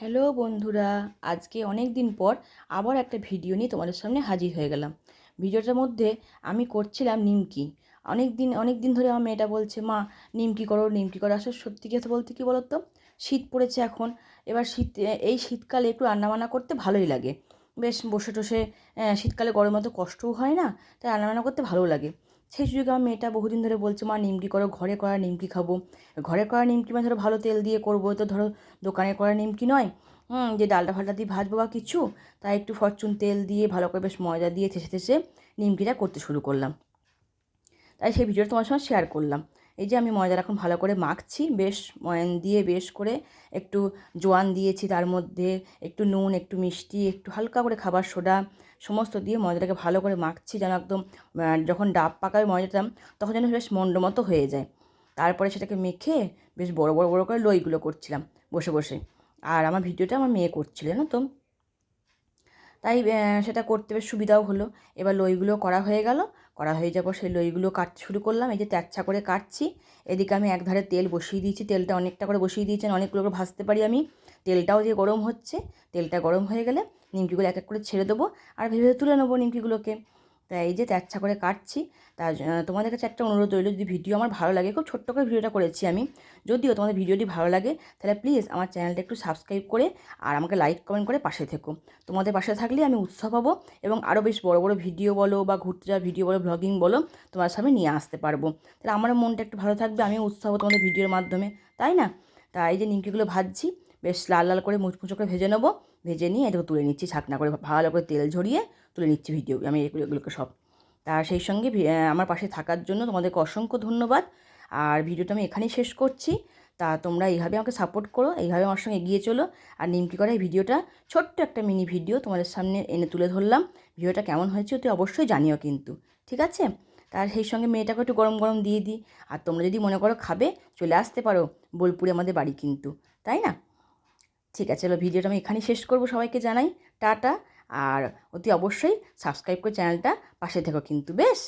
Hello বন্ধুরা, আজকে অনেক দিন পর আবার একটা ভিডিও নিয়ে তোমাদের সামনে হাজির হয়ে গেলাম। ভিডিওটার মধ্যে আমি করছিলাম নিমকি। অনেক দিন অনেক দিন ধরে আমার মেয়েটা বলছে, মা, নিমকি করো নিমকি করো। আসলে সত্যি কথা বলতে কী বলো তো শীত পড়েছে এখন, এবার শীত এই শীতকালে একটু রান্নাবান্না করতে ভালোই লাগে। বেশ বসে টসে শীতকালে গরম অত কষ্টও হয় না, তাই রান্নাবান্না করতে ভালো লাগে। সেই সুযোগে আমার মেয়েটা বহুদিন ধরে বলছে, মা, নিমকি করো, ঘরে করা নিমকি খাব। ঘরে করা নিমকি মানে ধরো ভালো তেল দিয়ে করব, তো ধরো দোকানে করা নিমকি নয়। হুম, যে ডালটা ফালটা দিয়ে ভাজবো বা কিছু, তাই একটু ফরচুন তেল দিয়ে ভালো করে বেশ ময়দা দিয়ে থেসে থেসে নিমকিটা করতে শুরু করলাম। তাই সেই ভিডিওটা তোমার সঙ্গে শেয়ার করলাম। এই যে আমি ময়দাটা এখন ভালো করে মাখছি, বেশ ময়ান দিয়ে বেশ করে একটু জোয়ান দিয়েছি, তার মধ্যে একটু নুন, একটু মিষ্টি, একটু হালকা করে খাবার সোডা, সমস্ত দিয়ে ময়দাটাকে ভালো করে মাখছি যেন একদম যখন ডাব পাকাবে ময়দাটা, তখন যেন বেশ মন্ড মতো হয়ে যায়। তারপরে সেটাকে মেখে বেশ বড় বড় বড় করে লইগুলো করছিলাম বসে বসে। আর আমার ভিডিওটা আমার মেয়ে করছিল না তো? তাই সেটা করতে বেশ সুবিধাও হলো। এবার লইগুলো করা হয়ে গেল। করা হয়ে যাওয়ার পর সেই লইগুলো কাট শুরু করলাম। এই যে ত্যাচ্ছা করে কাটছি। এদিকে আমি এক ধারে তেল বসিয়ে দিয়েছি। তেলটা অনেকটা করে বসিয়ে দিয়েছেন। অনেকগুলো করে ভাজতে পারি আমি। তেলটাও যে গরম হচ্ছে, তেলটা গরম হয়ে গেলে নিমকিগুলো এক এক করে ছেড়ে দেবো। আর ভেবে তুলে নেব নিমকিগুলোকে। তাই এই যে ত্যাচ্ছা করে কাটছি তা তোমাদের কাছে একটা অনুরোধ রইল, যদি ভিডিও আমার ভালো লাগে, খুব ছোট্ট করে ভিডিওটা করেছি আমি, যদিও তোমাদের ভিডিওটি ভালো লাগে, তাহলে প্লিজ আমার চ্যানেলটা একটু সাবস্ক্রাইব করে আর আমাকে লাইক কমেন্ট করে পাশে থেকো। তোমাদের পাশে থাকলে আমি উৎসাহ পাবো এবং আরও বেশ বড় বড় ভিডিও বলো বা ঘুরতে যাওয়া ভিডিও বলো ব্লগিং বলো তোমার সামনে নিয়ে আসতে পারব। তাহলে আমারও মনটা একটু ভালো থাকবে আমি উৎসাহ তোমাদের ভিডিওর মাধ্যমে, তাই না? তা এই যে নিমকিগুলো ভাজছি, বেশ লাল লাল করে মুচমুচো করে ভেজে নেব ভেজে নিয়ে এটাকে তুলে নিচ্ছি ছাকনা করে, ভালো করে তেল ঝরিয়ে তুলে নিচ্ছি ভিডিও আমি এগুলো, এগুলোকে সব। তার সেই সঙ্গে আমার পাশে থাকার জন্য তোমাদেরকে অসংখ্য ধন্যবাদ। আর ভিডিওটা আমি এখানেই শেষ করছি। তা তোমরা এইভাবে আমাকে সাপোর্ট করো, এইভাবে আমার সঙ্গে এগিয়ে চলো। আর নিমকি করা এই ভিডিওটা ছোট্ট একটা মিনি ভিডিও তোমাদের সামনে এনে তুলে ধরলাম। ভিডিওটা কেমন হয়েছে তুই অবশ্যই জানিও কিন্তু, ঠিক আছে? তার সেই সঙ্গে মেয়েটাকে একটু গরম গরম দিয়ে দিই। আর তোমরা যদি মনে করো খাবে, চলে আসতে পারো বোলপুরে আমাদের বাড়ি কিন্তু, তাই না? ঠিক আছে, চলো ভিডিওটা আমি এখানেই শেষ করব। সবাইকে জানাই, টাটা। আর অতি অবশ্যই সাবস্ক্রাইব করে চ্যানেলটা পাশে থেকো কিন্তু, বেশ?